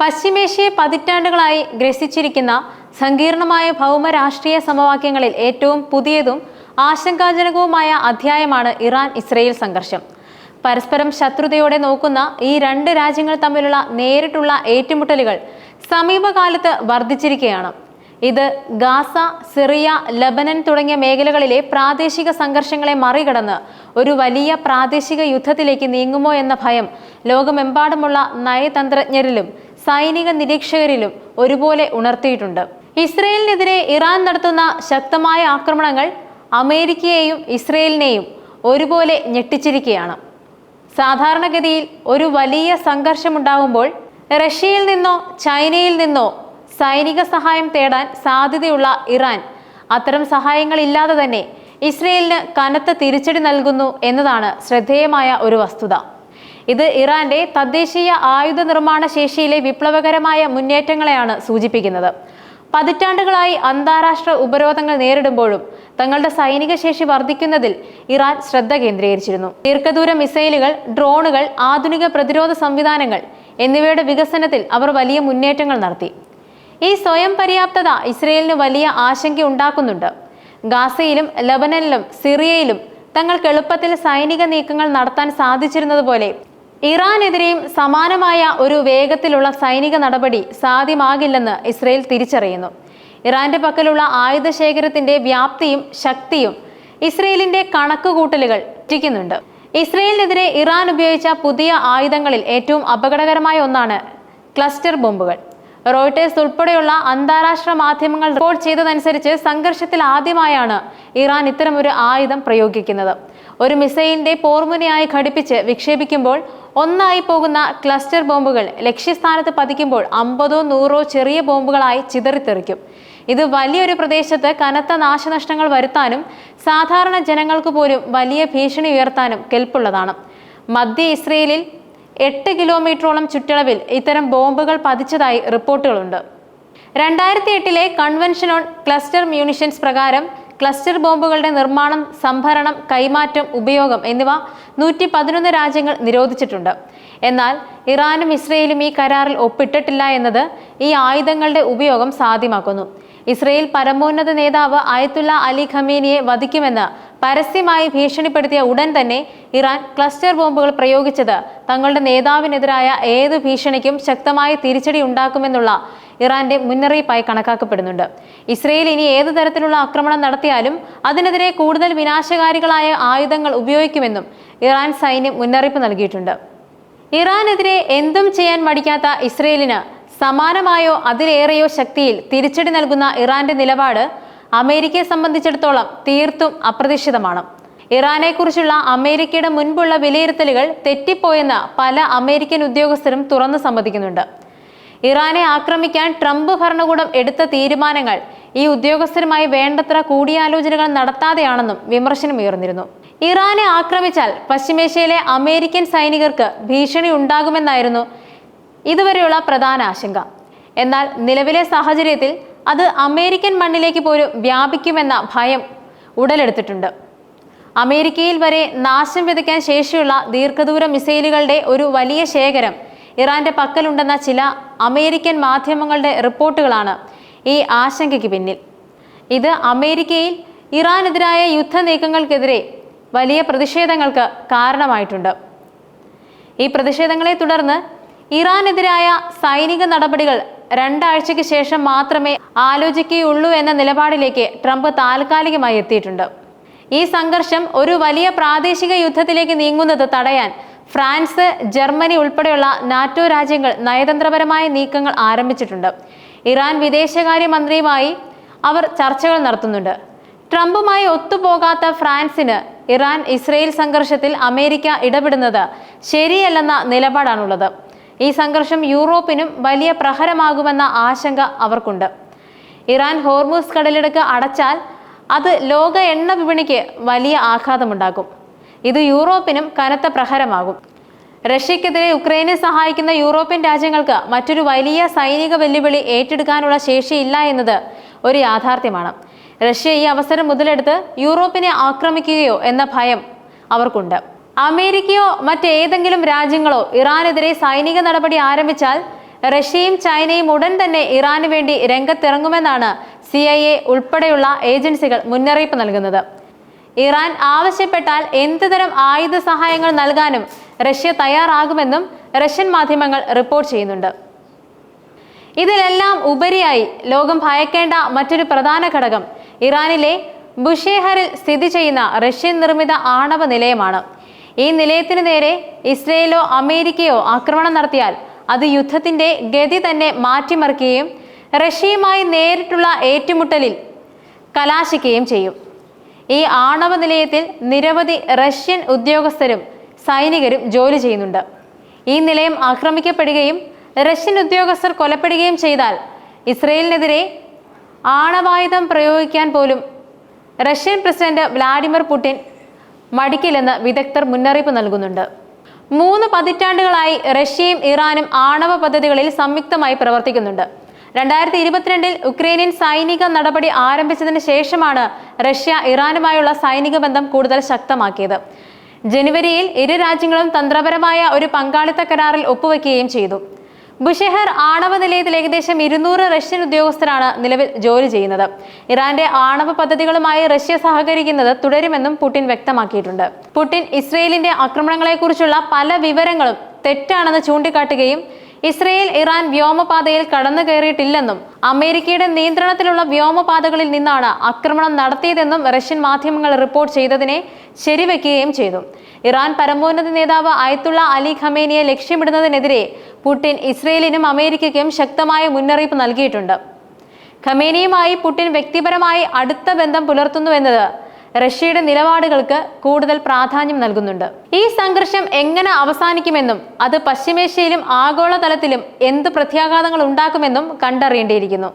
പശ്ചിമേഷ്യയെ പതിറ്റാണ്ടുകളായി ഗ്രസിച്ചിരിക്കുന്ന സങ്കീർണമായ ഭൗമ രാഷ്ട്രീയ സമവാക്യങ്ങളിൽ ഏറ്റവും പുതിയതും ആശങ്കാജനകവുമായ അധ്യായമാണ് ഇറാൻ ഇസ്രയേൽ സംഘർഷം. പരസ്പരം ശത്രുതയോടെ നോക്കുന്ന ഈ രണ്ട് രാജ്യങ്ങൾ തമ്മിലുള്ള നേരിട്ടുള്ള ഏറ്റുമുട്ടലുകൾ സമീപകാലത്ത് വർദ്ധിച്ചിരിക്കുകയാണ്. ഇത് ഗാസ സിറിയ ലബനൻ തുടങ്ങിയ മേഖലകളിലെ പ്രാദേശിക സംഘർഷങ്ങളെ മറികടന്ന് ഒരു വലിയ പ്രാദേശിക യുദ്ധത്തിലേക്ക് നീങ്ങുമോ എന്ന ഭയം ലോകമെമ്പാടുമുള്ള നയതന്ത്രജ്ഞരിലും സൈനിക നിരീക്ഷകരിലും ഒരുപോലെ ഉണർത്തിയിട്ടുണ്ട്. ഇസ്രയേലിനെതിരെ ഇറാൻ നടത്തുന്ന ശക്തമായ ആക്രമണങ്ങൾ അമേരിക്കയെയും ഇസ്രയേലിനെയും ഒരുപോലെ ഞെട്ടിച്ചിരിക്കുകയാണ്. സാധാരണഗതിയിൽ ഒരു വലിയ സംഘർഷമുണ്ടാകുമ്പോൾ റഷ്യയിൽ നിന്നോ ചൈനയിൽ നിന്നോ സൈനിക സഹായം തേടാൻ സാധ്യതയുള്ള ഇറാൻ അത്തരം സഹായങ്ങളില്ലാതെ തന്നെ ഇസ്രയേലിന് കനത്ത തിരിച്ചടി നൽകുന്നു എന്നതാണ് ശ്രദ്ധേയമായ ഒരു വസ്തുത. ഇത് ഇറാന്റെ തദ്ദേശീയ ആയുധ നിർമ്മാണ ശേഷിയിലെ വിപ്ലവകരമായ മുന്നേറ്റങ്ങളെയാണ് സൂചിപ്പിക്കുന്നത്. പതിറ്റാണ്ടുകളായി അന്താരാഷ്ട്ര ഉപരോധങ്ങൾ നേരിടുമ്പോഴും തങ്ങളുടെ സൈനിക ശേഷി വർദ്ധിക്കുന്നതിൽ ഇറാൻ ശ്രദ്ധ കേന്ദ്രീകരിച്ചിരുന്നു. ദീർഘദൂര മിസൈലുകൾ ഡ്രോണുകൾ ആധുനിക പ്രതിരോധ സംവിധാനങ്ങൾ എന്നിവയുടെ വികസനത്തിൽ അവർ വലിയ മുന്നേറ്റങ്ങൾ നടത്തി. ഈ സ്വയം പര്യാപ്തത ഇസ്രയേലിന് വലിയ ആശങ്ക ഉണ്ടാക്കുന്നുണ്ട്. ഗാസയിലും ലബനനിലും സിറിയയിലും തങ്ങൾക്ക് എളുപ്പത്തിൽ സൈനിക നീക്കങ്ങൾ നടത്താൻ സാധിച്ചിരുന്നതുപോലെ ഇറാനെതിരെയും സമാനമായ ഒരു വേഗത്തിലുള്ള സൈനിക നടപടി സാധ്യമാകില്ലെന്ന് ഇസ്രയേൽ തിരിച്ചറിയുന്നു. ഇറാന്റെ പക്കലുള്ള ആയുധ വ്യാപ്തിയും ശക്തിയും ഇസ്രയേലിന്റെ കണക്കുകൂട്ടലുകൾ റ്റിക്കുന്നുണ്ട് ഇസ്രയേലിനെതിരെ ഇറാൻ ഉപയോഗിച്ച പുതിയ ആയുധങ്ങളിൽ ഏറ്റവും അപകടകരമായ ഒന്നാണ് ക്ലസ്റ്റർ ബോംബുകൾ. റോയിട്ടേഴ്സ് ഉൾപ്പെടെയുള്ള അന്താരാഷ്ട്ര മാധ്യമങ്ങൾ റിപ്പോർട്ട് ചെയ്തതനുസരിച്ച് സംഘർഷത്തിൽ ആദ്യമായാണ് ഇറാൻ ഇത്തരമൊരു ആയുധം പ്രയോഗിക്കുന്നത്. ഒരു മിസൈലിന്റെ പോർമുനയായി ഘടിപ്പിച്ച് വിക്ഷേപിക്കുമ്പോൾ ഒന്നായി പോകുന്ന ക്ലസ്റ്റർ ബോംബുകൾ ലക്ഷ്യസ്ഥാനത്ത് പതിക്കുമ്പോൾ അമ്പതോ നൂറോ ചെറിയ ബോംബുകളായി ചിതറിത്തെറിക്കും. ഇത് വലിയൊരു പ്രദേശത്ത് കനത്ത നാശനഷ്ടങ്ങൾ വരുത്താനും സാധാരണ ജനങ്ങൾക്ക് പോലും വലിയ ഭീഷണി ഉയർത്താനും കെൽപ്പുള്ളതാണ്. മധ്യ ഇസ്രയേലിൽ എട്ട് കിലോമീറ്ററോളം ചുറ്റളവിൽ ഇത്തരം ബോംബുകൾ പതിച്ചതായി റിപ്പോർട്ടുകളുണ്ട്. രണ്ടായിരത്തി എട്ടിലെ കൺവെൻഷൻ ഓൺ ക്ലസ്റ്റർ മ്യൂണിഷൻസ് പ്രകാരം ക്ലസ്റ്റർ ബോംബുകളുടെ നിർമ്മാണം സംഭരണം കൈമാറ്റം ഉപയോഗം എന്നിവ നൂറ്റി പതിനൊന്ന് രാജ്യങ്ങൾ നിരോധിച്ചിട്ടുണ്ട്. എന്നാൽ ഇറാനും ഇസ്രയേലും ഈ കരാറിൽ ഒപ്പിട്ടിട്ടില്ല എന്നത് ഈ ആയുധങ്ങളുടെ ഉപയോഗം സാധ്യമാക്കുന്നു. ഇസ്രയേൽ പരമോന്നത നേതാവ് അയത്തുള്ള അലി ഖമീനിയെ വധിക്കുമെന്ന് പരസ്യമായി ഭീഷണിപ്പെടുത്തിയ ഉടൻ തന്നെ ഇറാൻ ക്ലസ്റ്റർ ബോംബുകൾ പ്രയോഗിച്ചത് തങ്ങളുടെ നേതാവിനെതിരായ ഏത് ഭീഷണിക്കും ശക്തമായ തിരിച്ചടി ഉണ്ടാക്കുമെന്നുള്ള ഇറാന്റെ മുന്നറിയിപ്പായി കണക്കാക്കപ്പെടുന്നുണ്ട്. ഇസ്രയേൽ ഇനി ഏത് തരത്തിലുള്ള ആക്രമണം നടത്തിയാലും അതിനെതിരെ കൂടുതൽ വിനാശകാരികളായ ആയുധങ്ങൾ ഉപയോഗിക്കുമെന്നും ഇറാൻ സൈന്യം മുന്നറിയിപ്പ് നൽകിയിട്ടുണ്ട്. ഇറാനെതിരെ എന്തും ചെയ്യാൻ മടിക്കാത്ത ഇസ്രയേലിന് സമാനമായോ അതിലേറെയോ ശക്തിയിൽ തിരിച്ചടി നൽകുന്ന ഇറാന്റെ നിലപാട് അമേരിക്കയെ സംബന്ധിച്ചിടത്തോളം തീർത്തും അപ്രതീക്ഷിതമാണ്. ഇറാനെക്കുറിച്ചുള്ള അമേരിക്കയുടെ മുൻപുള്ള വിലയിരുത്തലുകൾ തെറ്റിപ്പോയെന്ന് പല അമേരിക്കൻ ഉദ്യോഗസ്ഥരും തുറന്നു സമ്മതിക്കുന്നുണ്ട്. ഇറാനെ ആക്രമിക്കാൻ ട്രംപ് ഭരണകൂടം എടുത്ത തീരുമാനങ്ങൾ ഈ ഉദ്യോഗസ്ഥരുമായി വേണ്ടത്ര കൂടിയാലോചനകൾ നടത്താതെയാണെന്നും വിമർശനമുയർന്നിരുന്നു ഇറാനെ ആക്രമിച്ചാൽ പശ്ചിമേഷ്യയിലെ അമേരിക്കൻ സൈനികർക്ക് ഭീഷണി ഉണ്ടാകുമെന്നായിരുന്നു ഇതുവരെയുള്ള പ്രധാന ആശങ്ക. എന്നാൽ നിലവിലെ സാഹചര്യത്തിൽ അത് അമേരിക്കൻ മണ്ണിലേക്ക് പോലും വ്യാപിക്കുമെന്ന ഭയം ഉടലെടുത്തിട്ടുണ്ട്. അമേരിക്കയിൽ വരെ നാശം വിതയ്ക്കാൻ ശേഷിയുള്ള ദീർഘദൂര മിസൈലുകളുടെ ഒരു വലിയ ശേഖരം ഇറാന്റെ പക്കലുണ്ടെന്ന ചില അമേരിക്കൻ മാധ്യമങ്ങളുടെ റിപ്പോർട്ടുകളാണ് ഈ ആശങ്കയ്ക്ക് പിന്നിൽ. ഇത് അമേരിക്കയിൽ ഇറാനെതിരായ യുദ്ധ നീക്കങ്ങൾക്കെതിരെ വലിയ പ്രതിഷേധങ്ങൾക്ക് കാരണമായിട്ടുണ്ട്. ഈ പ്രതിഷേധങ്ങളെ തുടർന്ന് ഇറാനെതിരായ സൈനിക നടപടികൾ രണ്ടാഴ്ചയ്ക്ക് ശേഷം മാത്രമേ ആലോചിക്കുകയുള്ളൂ എന്ന നിലപാടിലേക്ക് ട്രംപ് താൽക്കാലികമായി എത്തിയിട്ടുണ്ട്. ഈ സംഘർഷം ഒരു വലിയ പ്രാദേശിക യുദ്ധത്തിലേക്ക് നീങ്ങുന്നത് തടയാൻ ഫ്രാൻസ് ജർമ്മനി ഉൾപ്പെടെയുള്ള നാറ്റോ രാജ്യങ്ങൾ നയതന്ത്രപരമായ നീക്കങ്ങൾ ആരംഭിച്ചിട്ടുണ്ട്. ഇറാൻ വിദേശകാര്യമന്ത്രിയുമായി അവർ ചർച്ചകൾ നടത്തുന്നുണ്ട്. ട്രംപുമായി ഒത്തുപോകാത്ത ഫ്രാൻസിന് ഇറാൻ ഇസ്രയേൽ സംഘർഷത്തിൽ അമേരിക്ക ഇടപെടുന്നത് ശരിയല്ലെന്ന നിലപാടാണുള്ളത്. ഈ സംഘർഷം യൂറോപ്പിനും വലിയ പ്രഹരമാകുമെന്ന ആശങ്ക അവർക്കുണ്ട്. ഇറാൻ ഹോർമൂസ് കടലിടുക്ക് അടച്ചാൽ അത് ലോക എണ്ണ വിപണിക്ക് വലിയ ആഘാതമുണ്ടാക്കും. ഇത് യൂറോപ്പിനും കനത്ത പ്രഹരമാകും. റഷ്യക്കെതിരെ ഉക്രൈനെ സഹായിക്കുന്ന യൂറോപ്യൻ രാജ്യങ്ങൾക്ക് മറ്റൊരു വലിയ സൈനിക വെല്ലുവിളി ഏറ്റെടുക്കാനുള്ള ശേഷിയില്ല എന്നത് ഒരു യാഥാർത്ഥ്യമാണ്. റഷ്യ ഈ അവസരം മുതലെടുത്ത് യൂറോപ്പിനെ ആക്രമിക്കുകയോ എന്ന ഭയം അവർക്കുണ്ട്. അമേരിക്കയോ മറ്റേതെങ്കിലും രാജ്യങ്ങളോ ഇറാനെതിരെ സൈനിക നടപടി ആരംഭിച്ചാൽ റഷ്യയും ചൈനയും ഉടൻ തന്നെ ഇറാന് വേണ്ടി രംഗത്തിറങ്ങുമെന്നാണ് സി ഐ എ ഉൾപ്പെടെയുള്ള ഏജൻസികൾ മുന്നറിയിപ്പ് നൽകുന്നത്. ഇറാൻ ആവശ്യപ്പെട്ടാൽ എന്തുതരം ആയുധ സഹായങ്ങൾ നൽകാനും റഷ്യ തയ്യാറാകുമെന്നും റഷ്യൻ മാധ്യമങ്ങൾ റിപ്പോർട്ട് ചെയ്യുന്നുണ്ട്. ഇതിലെല്ലാം ഉപരിയായി ലോകം ഭയക്കേണ്ട മറ്റൊരു പ്രധാന ഘടകം ഇറാനിലെ ബുഷേഹറിൽ സ്ഥിതി ചെയ്യുന്ന റഷ്യൻ നിർമ്മിത ആണവ നിലയമാണ്. ഈ നിലയത്തിന് നേരെ ഇസ്രയേലോ അമേരിക്കയോ ആക്രമണം നടത്തിയാൽ അത് യുദ്ധത്തിന്റെ ഗതി തന്നെ മാറ്റിമറിക്കുകയും റഷ്യയുമായി നേരിട്ടുള്ള ഏറ്റുമുട്ടലിൽ കലാശിക്കുകയും ചെയ്യും. ഈ ആണവ നിലയത്തിൽ നിരവധി റഷ്യൻ ഉദ്യോഗസ്ഥരും സൈനികരും ജോലി ചെയ്യുന്നുണ്ട്. ഈ നിലയം ആക്രമിക്കപ്പെടുകയും റഷ്യൻ ഉദ്യോഗസ്ഥർ കൊലപ്പെടുകയും ചെയ്താൽ ഇസ്രയേലിനെതിരെ ആണവായുധം പ്രയോഗിക്കാൻ പോലും റഷ്യൻ പ്രസിഡന്റ് വ്ലാഡിമിർ പുടിൻ മടിക്കില്ലെന്ന് വിദഗ്ധർ മുന്നറിയിപ്പ് നൽകുന്നുണ്ട്. മൂന്ന് പതിറ്റാണ്ടുകളായി റഷ്യയും ഇറാനും ആണവ പദ്ധതികളിൽ സംയുക്തമായി പ്രവർത്തിക്കുന്നുണ്ട്. രണ്ടായിരത്തി ഇരുപത്തിരണ്ടിൽ ഉക്രൈനിയൻ സൈനിക നടപടി ആരംഭിച്ചതിന് ശേഷമാണ് റഷ്യ ഇറാനുമായുള്ള സൈനിക ബന്ധം കൂടുതൽ ശക്തമാക്കിയത്. ജനുവരിയിൽ ഇരു രാജ്യങ്ങളും തന്ത്രപരമായ ഒരു പങ്കാളിത്ത കരാറിൽ ഒപ്പുവെക്കുകയും ചെയ്തു. ബുഷെഹർ ആണവ നിലയത്തിൽ ഏകദേശം ഇരുന്നൂറ് റഷ്യൻ ഉദ്യോഗസ്ഥരാണ് നിലവിൽ ജോലി ചെയ്യുന്നത്. ഇറാന്റെ ആണവ പദ്ധതികളുമായി റഷ്യ സഹകരിക്കുന്നത് തുടരുമെന്നും പുടിൻ വ്യക്തമാക്കിയിട്ടുണ്ട്. പുടിൻ ഇസ്രയേലിന്റെ ആക്രമണങ്ങളെക്കുറിച്ചുള്ള പല വിവരങ്ങളും തെറ്റാണെന്ന് ചൂണ്ടിക്കാട്ടുകയും ഇസ്രയേൽ ഇറാൻ വ്യോമപാതയിൽ കടന്നു കയറിയിട്ടില്ലെന്നും അമേരിക്കയുടെ നിയന്ത്രണത്തിലുള്ള വ്യോമപാതകളിൽ നിന്നാണ് ആക്രമണം നടത്തിയതെന്നും റഷ്യൻ മാധ്യമങ്ങൾ റിപ്പോർട്ട് ചെയ്തതിനെ ശരിവെക്കുകയും ചെയ്തു. ഇറാൻ പരമോന്നത നേതാവ് അയത്തുള്ള അലി ഖമേനിയെ ലക്ഷ്യമിടുന്നതിനെതിരെ പുടിൻ ഇസ്രയേലിനും അമേരിക്കയ്ക്കും ശക്തമായ മുന്നറിയിപ്പ് നൽകിയിട്ടുണ്ട്. ഖമേനിയുമായി പുടിൻ വ്യക്തിപരമായി അടുത്ത ബന്ധം പുലർത്തുന്നുവെന്നത് റഷ്യയുടെ നിലപാടുകൾക്ക് കൂടുതൽ പ്രാധാന്യം നൽകുന്നുണ്ട്. ഈ സംഘർഷം എങ്ങനെ അവസാനിക്കുമെന്നും അത് പശ്ചിമേഷ്യയിലും ആഗോളതലത്തിലും എന്ത് പ്രത്യാഘാതങ്ങൾ ഉണ്ടാക്കുമെന്നും കണ്ടറിയേണ്ടിയിരിക്കുന്നു.